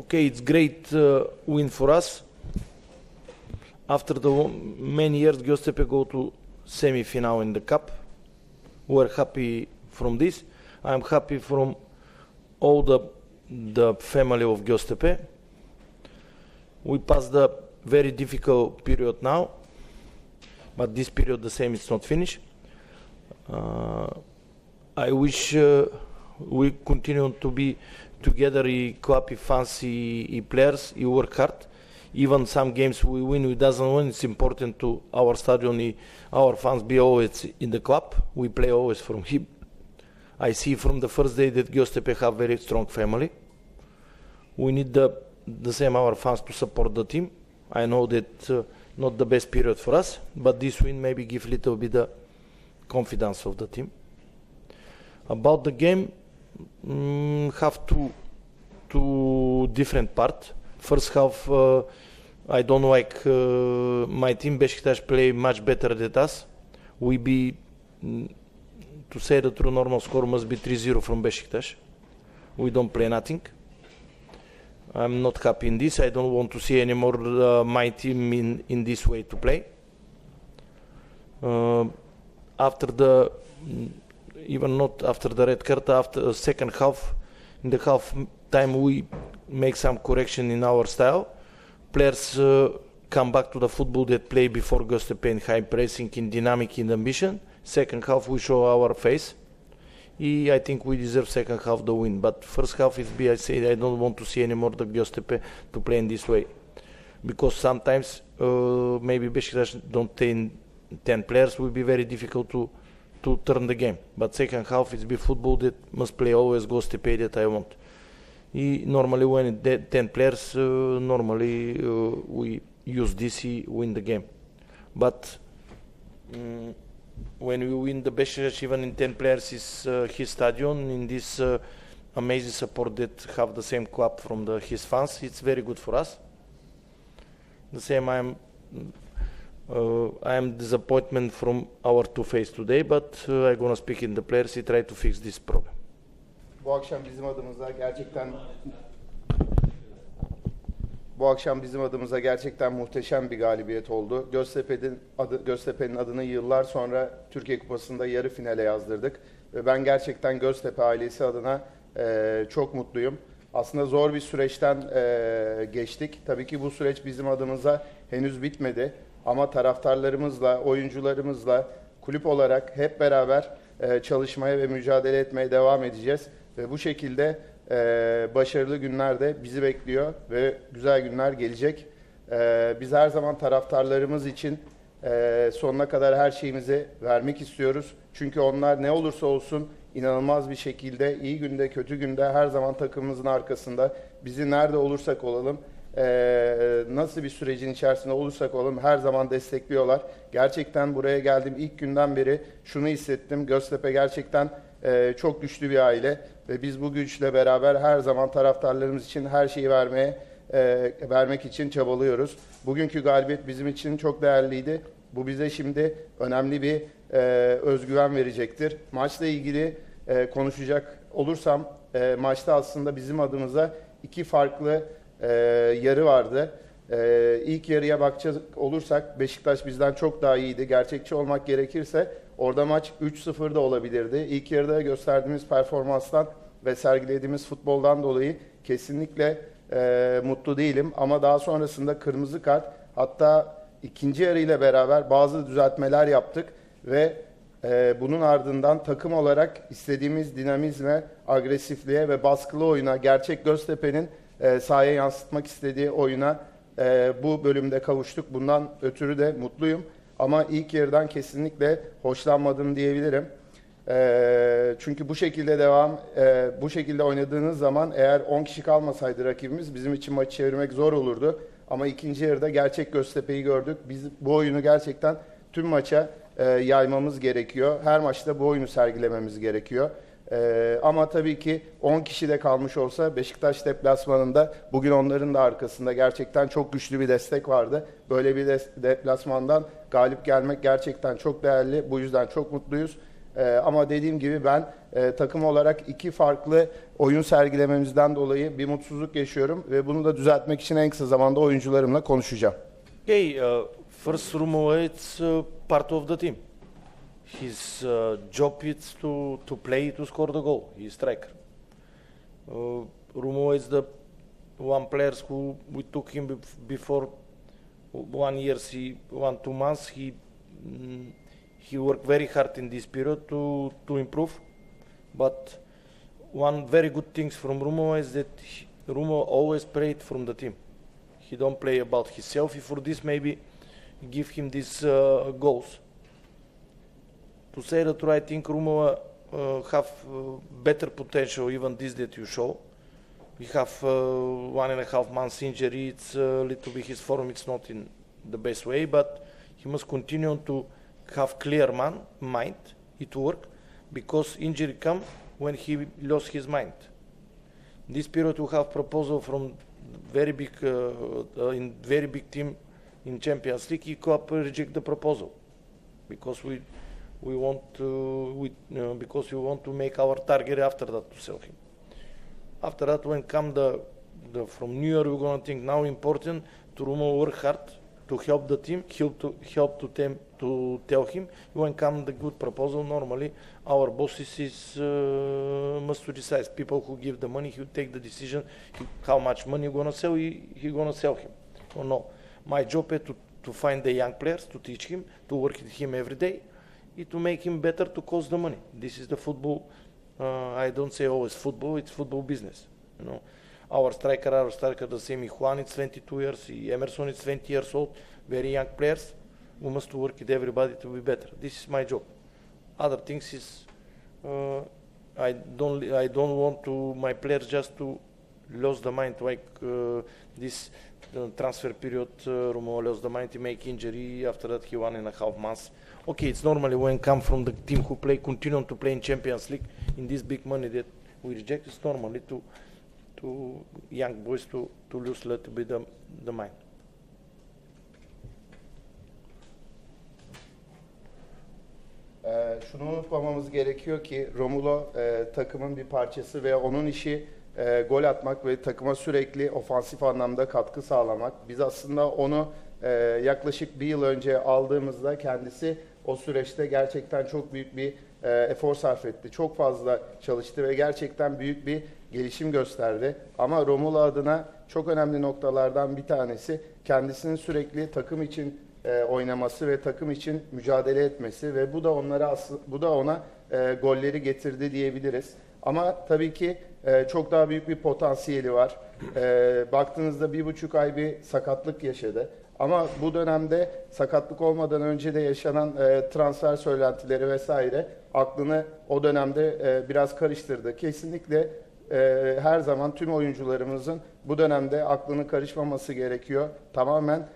okay, it's great uh, win for us. After the many years, Giuseppe go to semi-final in the cup. We're happy from this. I'm happy from all the the family of Giuseppe. We passed the very difficult period now, but this period the same is not finished. Uh, I wish uh, we continue to be together, i club, fans, i, i players, i work hard. Even some games we win, we doesn't win. It's important to our stadium, i, our fans be always in the club. We play always from him. I see from the first day that Göztepe have very strong family. We need the the same our fans to support the team. I know that uh, not the best period for us, but this win maybe give little bit the confidence of the team. About the game, mm, have two two different part. First half, uh, I don't like uh, my team Beşiktaş play much better than us. We be mm, to say the true normal score must be 3-0 from Beşiktaş. We don't play nothing. I'm not happy in this. I don't want to see anymore uh, my team in, in this way to play. Uh, after the, mm, even not after the red card, after the second half, in the half time we make some correction in our style. Players uh, come back to the football that play before Göztepe high pressing, in dynamic, in ambition. Second half we show our face. I think we deserve second half the win, but first half is be I say I don't want to see anymore the Göztepe to play in this way, because sometimes uh, maybe Beşiktaş don't take ten players will be very difficult to to turn the game. But second half is be football that must play always Göztepe that I want. I normally when the ten players uh, normally uh, we use DC win the game, but. mm, when we win the Beşiktaş even in 10 players is uh, his stadium in this uh, amazing support that have the same club from the his fans it's very good for us the same I am uh, I am disappointment from our two face today but uh, I'm gonna speak in the players he try to fix this problem Bu akşam bizim adımıza gerçekten bu akşam bizim adımıza gerçekten muhteşem bir galibiyet oldu. Göztepe'nin adı Göztepe'nin adını yıllar sonra Türkiye Kupası'nda yarı finale yazdırdık ve ben gerçekten Göztepe ailesi adına eee, çok mutluyum. Aslında zor bir süreçten eee, geçtik. Tabii ki bu süreç bizim adımıza henüz bitmedi ama taraftarlarımızla, oyuncularımızla, kulüp olarak hep beraber eee, çalışmaya ve mücadele etmeye devam edeceğiz. Ve bu şekilde eee, başarılı günler de bizi bekliyor ve güzel günler gelecek. Eee, biz her zaman taraftarlarımız için sonuna kadar her şeyimizi vermek istiyoruz. Çünkü onlar ne olursa olsun inanılmaz bir şekilde iyi günde kötü günde her zaman takımımızın arkasında. Bizi nerede olursak olalım eee, nasıl bir sürecin içerisinde olursak olalım her zaman destekliyorlar. Gerçekten buraya geldiğim ilk günden beri şunu hissettim. Göztepe gerçekten eee, çok güçlü bir aile ve biz bu güçle beraber her zaman taraftarlarımız için her şeyi vermeye eee, vermek için çabalıyoruz. Bugünkü galibiyet bizim için çok değerliydi. Bu bize şimdi önemli bir eee, özgüven verecektir. Maçla ilgili eee, konuşacak olursam eee, maçta aslında bizim adımıza iki farklı eee, yarı vardı. Ee, ilk yarıya bakacak olursak Beşiktaş bizden çok daha iyiydi. Gerçekçi olmak gerekirse orada maç 3-0 da olabilirdi. İlk yarıda gösterdiğimiz performanstan ve sergilediğimiz futboldan dolayı kesinlikle e, mutlu değilim. Ama daha sonrasında kırmızı kart hatta ikinci yarı ile beraber bazı düzeltmeler yaptık ve ee, bunun ardından takım olarak istediğimiz dinamizme, agresifliğe ve baskılı oyuna, gerçek Göztepe'nin e, sahaya yansıtmak istediği oyuna e, bu bölümde kavuştuk. Bundan ötürü de mutluyum. Ama ilk yarıdan kesinlikle hoşlanmadım diyebilirim. E, çünkü bu şekilde devam, e, bu şekilde oynadığınız zaman eğer 10 kişi kalmasaydı rakibimiz bizim için maçı çevirmek zor olurdu. Ama ikinci yarıda gerçek Göztepe'yi gördük. Biz bu oyunu gerçekten tüm maça e, yaymamız gerekiyor. Her maçta bu oyunu sergilememiz gerekiyor. E, ama tabii ki 10 kişi de kalmış olsa Beşiktaş deplasmanında bugün onların da arkasında gerçekten çok güçlü bir destek vardı. Böyle bir des- deplasmandan galip gelmek gerçekten çok değerli. Bu yüzden çok mutluyuz. E, ama dediğim gibi ben e, takım olarak iki farklı oyun sergilememizden dolayı bir mutsuzluk yaşıyorum ve bunu da düzeltmek için en kısa zamanda oyuncularımla konuşacağım. Okay, uh, first Rumo, it's uh, part of the team. His uh, job is to, to play to score the goal. He's striker. Uh, Rumo is the one player who we took him bef- before one year, he, one two months. He mm, he worked very hard in this period to to improve. But one very good things from Rumo is that he, Rumo always played from the team. He don't play about himself. For this, maybe give him these uh, goals. To say that I think Rumo uh, have uh, better potential even this that you show. We have one and a half months injury. It's a little bit his form. It's not in the best way, but he must continue to have clear man mind. It work because injury come when he lost his mind. This period we have proposal from very big uh, uh, in very big team in Champions League. He could reject the proposal because we we want to we uh, because we want to make our target after that to sell him. After that, when come the, the from New Year, we're gonna think now important to Rumo work hard to help the team, help to help to them to tell him when come the good proposal. Normally, our bosses is uh, must to decide. People who give the money, who take the decision, he, how much money you gonna sell, he, he gonna sell him or no. My job is to to find the young players, to teach him, to work with him every day, and to make him better to cost the money. This is the football. Uh, I don't say always football; it's football business. You know, our striker, our striker, the same. Juan is 22 years. Emerson is 20 years old. Very young players. We must work with everybody to be better. This is my job. Other things is uh, I don't I don't want to my players just to lose the mind like uh, this uh, transfer period. Uh, mind. He make injury. After that, he one and a half months. Okay, it's normally when come from the team who play continue to play in Champions League in this big money that we reject. It's normally to to young boys to to lose a little bit the, the mind. Ee, şunu unutmamamız gerekiyor ki Romulo e, takımın bir parçası ve onun işi e, gol atmak ve takıma sürekli ofansif anlamda katkı sağlamak. Biz aslında onu e, yaklaşık bir yıl önce aldığımızda kendisi o süreçte gerçekten çok büyük bir e, efor sarf etti. Çok fazla çalıştı ve gerçekten büyük bir gelişim gösterdi. Ama Romulo adına çok önemli noktalardan bir tanesi kendisinin sürekli takım için e, oynaması ve takım için mücadele etmesi ve bu da onlara bu da ona e, golleri getirdi diyebiliriz. Ama tabii ki e, çok daha büyük bir potansiyeli var. E, baktığınızda bir buçuk ay bir sakatlık yaşadı. Ama bu dönemde sakatlık olmadan önce de yaşanan e, transfer söylentileri vesaire aklını o dönemde e, biraz karıştırdı. Kesinlikle e, her zaman tüm oyuncularımızın bu dönemde aklını karışmaması gerekiyor. Tamamen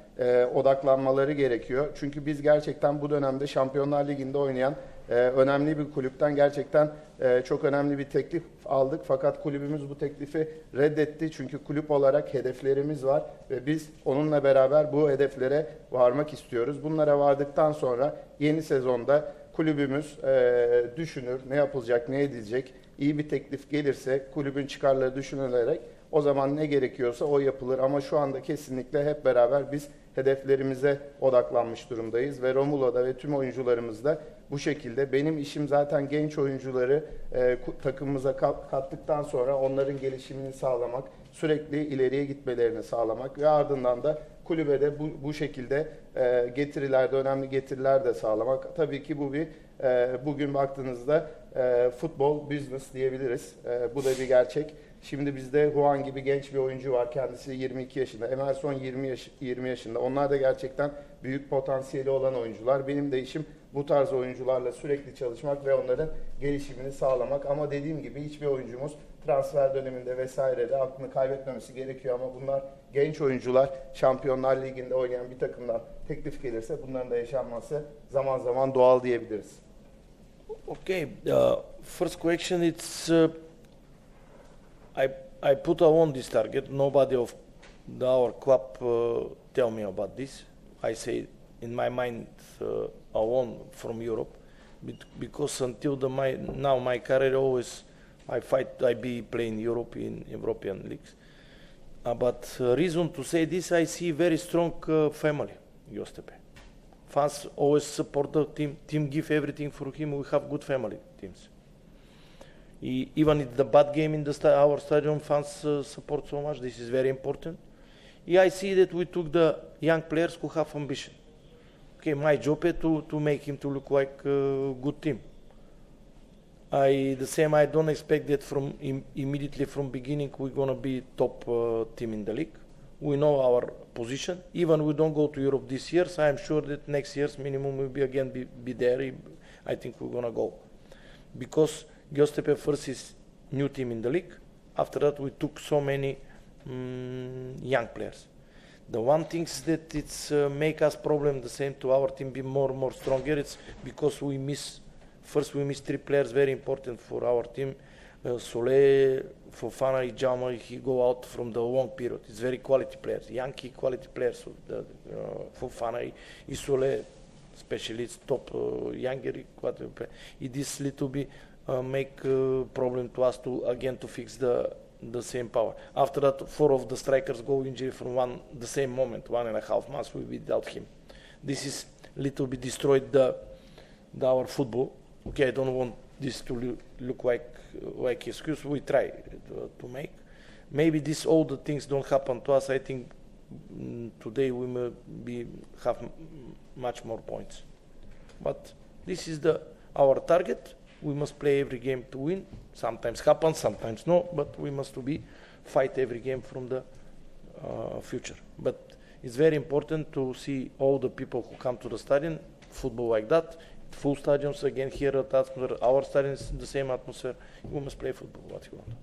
odaklanmaları gerekiyor. Çünkü biz gerçekten bu dönemde Şampiyonlar Ligi'nde oynayan e, önemli bir kulüpten gerçekten e, çok önemli bir teklif aldık. Fakat kulübümüz bu teklifi reddetti. Çünkü kulüp olarak hedeflerimiz var ve biz onunla beraber bu hedeflere varmak istiyoruz. Bunlara vardıktan sonra yeni sezonda kulübümüz e, düşünür ne yapılacak, ne edilecek. İyi bir teklif gelirse kulübün çıkarları düşünülerek o zaman ne gerekiyorsa o yapılır ama şu anda kesinlikle hep beraber biz hedeflerimize odaklanmış durumdayız ve Romulo'da ve tüm oyuncularımız da bu şekilde. Benim işim zaten genç oyuncuları e, takımımıza kat- kattıktan sonra onların gelişimini sağlamak, sürekli ileriye gitmelerini sağlamak ve ardından da kulübede bu, bu şekilde e, getirilerde önemli getiriler de sağlamak. Tabii ki bu bir e, bugün baktığınızda e, futbol business diyebiliriz. E, bu da bir gerçek. Şimdi bizde Juan gibi genç bir oyuncu var. Kendisi 22 yaşında. Emerson 20 yaş 20 yaşında. Onlar da gerçekten büyük potansiyeli olan oyuncular. Benim de işim bu tarz oyuncularla sürekli çalışmak ve onların gelişimini sağlamak. Ama dediğim gibi hiçbir oyuncumuz transfer döneminde vesairede aklını kaybetmemesi gerekiyor ama bunlar genç oyuncular Şampiyonlar Ligi'nde oynayan bir takımdan teklif gelirse bunların da yaşanması zaman zaman doğal diyebiliriz. Okay, uh, first question it's uh, I I put on this target. Nobody of the, our club uh, tell me about this. I say in my mind uh, won from Europe. Bec- because until the my now my career always I fight I be playing European European leagues. Uh, but uh, reason to say this I see very strong uh, family Göztepe. Fans always support the team. Team give everything for him. We have good family teams. Even in the bad game in sta- our stadium, fans uh, support so much. This is very important. Yeah, I see that we took the young players who have ambition. Okay, my job is to, to make him to look like a good team. I the same. I don't expect that from im- immediately from beginning we're gonna be top uh, team in the league. We know our position. Even we don't go to Europe this year, so I'm sure that next year's minimum will be again be, be there. I think we're gonna go because Göztepe first is new team in the league. After that, we took so many mm, young players. The one thing that it's uh, make us problem the same to our team be more more stronger. It's because we miss first we miss three players very important for our team. Uh, Sole, Fofana, Ijama, he go out from the long period. It's very quality players, Yankee quality players. So the, uh, Fofana, Isole, especially it's top uh, younger. It is little bit uh, make uh, problem to us to again to fix the the same power. After that, four of the strikers go injury from one the same moment, one and a half months we without him. This is little bit destroyed the, the our football. Okay, I don't want this to look like like excuse. We try to, to make. Maybe this all the things don't happen to us. I think mm, today we may be have much more points. But this is the our target. We must play every game to win. Sometimes happens, sometimes no. But we must to be fight every game from the uh, future. But it's very important to see all the people who come to the stadium, football like that, full stadiums again here at atmosphere. Our stadium is the same atmosphere. We must play football. What you want?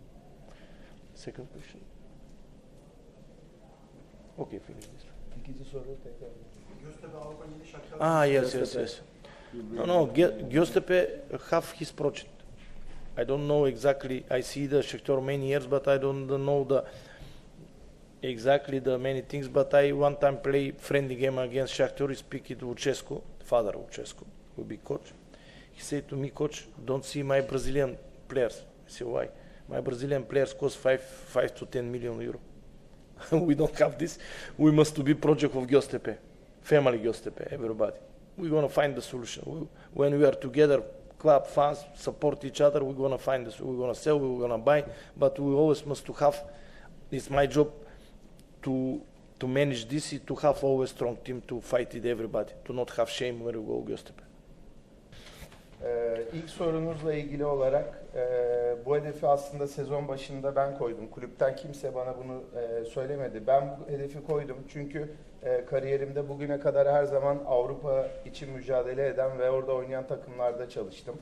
Second question. Okay, finish this. İkinci soru tekrar. Göztepe Avrupa Ligi Shakhtar Ah, yes, yes, Göztepe. yes. No, no, Göztepe have his project. I don't know exactly. I see the Shakhtar many years, but I don't know the exactly the many things. But I one time play friendly game against Shakhtar. Speak it to Lucescu, father of Lucescu, who be coach. He said to me, coach, don't see my Brazilian players. I say why? My Brazilian players cost five, five to ten million euro. we don't have this. We must to be project of Göztepe, family Göztepe, everybody. We're gonna find the solution. When we are together, club fans support each other. We're gonna find this. We're gonna sell. We're gonna buy. But we always must to have. It's my job to to manage this. is To have always strong team to fight with everybody. To not have shame when we go Göztepe. Ee, ilk sorunuzla ilgili olarak e, bu hedefi aslında sezon başında ben koydum. Kulüpten kimse bana bunu e, söylemedi. Ben bu hedefi koydum çünkü e, kariyerimde bugüne kadar her zaman Avrupa için mücadele eden ve orada oynayan takımlarda çalıştım.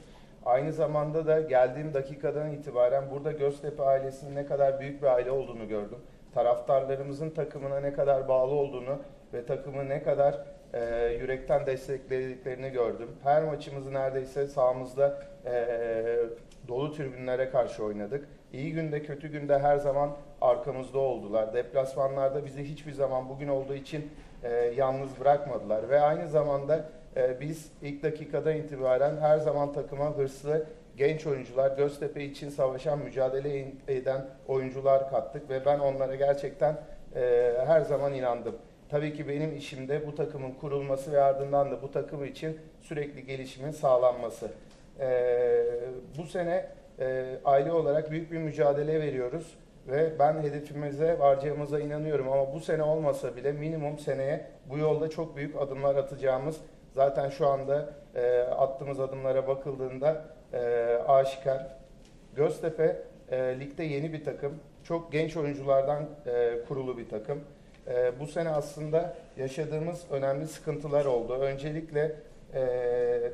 Aynı zamanda da geldiğim dakikadan itibaren burada Göztepe ailesinin ne kadar büyük bir aile olduğunu gördüm. Taraftarlarımızın takımına ne kadar bağlı olduğunu ve takımı ne kadar e, yürekten desteklediklerini gördüm. Her maçımızı neredeyse sahamızda e, dolu tribünlere karşı oynadık. İyi günde kötü günde her zaman arkamızda oldular. Deplasmanlarda bizi hiçbir zaman bugün olduğu için e, yalnız bırakmadılar. Ve aynı zamanda e, biz ilk dakikadan itibaren her zaman takıma hırslı genç oyuncular, Göztepe için savaşan, mücadele eden oyuncular kattık ve ben onlara gerçekten e, her zaman inandım. Tabii ki benim işimde bu takımın kurulması ve ardından da bu takım için sürekli gelişimin sağlanması. Ee, bu sene e, aile olarak büyük bir mücadele veriyoruz ve ben hedefimize varacağımıza inanıyorum ama bu sene olmasa bile minimum seneye bu yolda çok büyük adımlar atacağımız zaten şu anda e, attığımız adımlara bakıldığında e, aşikar. Göztepe e, ligde yeni bir takım. Çok genç oyunculardan e, kurulu bir takım. E, bu sene aslında yaşadığımız önemli sıkıntılar oldu. Öncelikle e,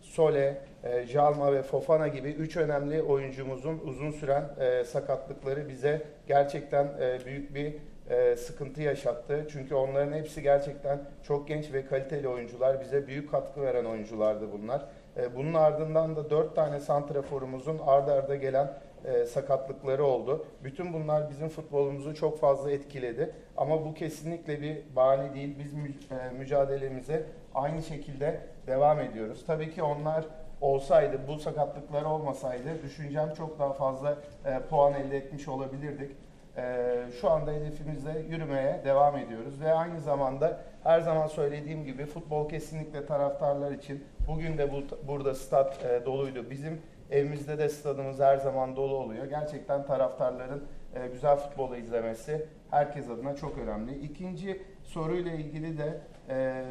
Sole, e, Jalma ve Fofana gibi üç önemli oyuncumuzun uzun süren e, sakatlıkları bize gerçekten e, büyük bir e, sıkıntı yaşattı. Çünkü onların hepsi gerçekten çok genç ve kaliteli oyuncular. Bize büyük katkı veren oyunculardı bunlar. E, bunun ardından da dört tane santraforumuzun arda arda gelen e, sakatlıkları oldu. Bütün bunlar bizim futbolumuzu çok fazla etkiledi. Ama bu kesinlikle bir bahane değil. Biz mü- e, mücadelemize aynı şekilde devam ediyoruz. Tabii ki onlar olsaydı, bu sakatlıklar olmasaydı düşüncem çok daha fazla e, puan elde etmiş olabilirdik. E, şu anda hedefimizde yürümeye devam ediyoruz ve aynı zamanda her zaman söylediğim gibi futbol kesinlikle taraftarlar için bugün de bu, burada stat e, doluydu. Bizim evimizde de stadımız her zaman dolu oluyor. Gerçekten taraftarların e, güzel futbolu izlemesi herkes adına çok önemli. İkinci soruyla ilgili de e,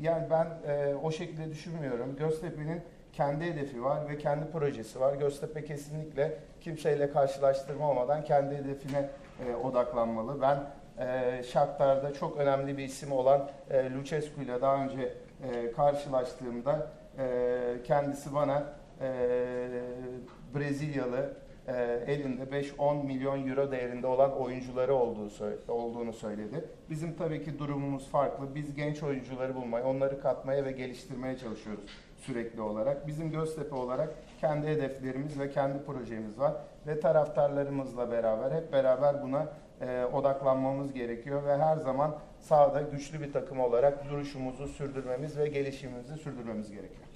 yani ben e, o şekilde düşünmüyorum. Göztepe'nin kendi hedefi var ve kendi projesi var. Göztepe kesinlikle kimseyle karşılaştırma olmadan kendi hedefine e, odaklanmalı. Ben e, Shakhtar'da çok önemli bir isim olan e, Lucescu ile daha önce e, karşılaştığımda e, kendisi bana e, Brezilyalı e, elinde 5-10 milyon euro değerinde olan oyuncuları olduğu olduğunu söyledi. Bizim tabii ki durumumuz farklı. Biz genç oyuncuları bulmaya, onları katmaya ve geliştirmeye çalışıyoruz sürekli olarak. Bizim Göztepe olarak kendi hedeflerimiz ve kendi projemiz var ve taraftarlarımızla beraber hep beraber buna e, odaklanmamız gerekiyor ve her zaman sahada güçlü bir takım olarak duruşumuzu sürdürmemiz ve gelişimimizi sürdürmemiz gerekiyor.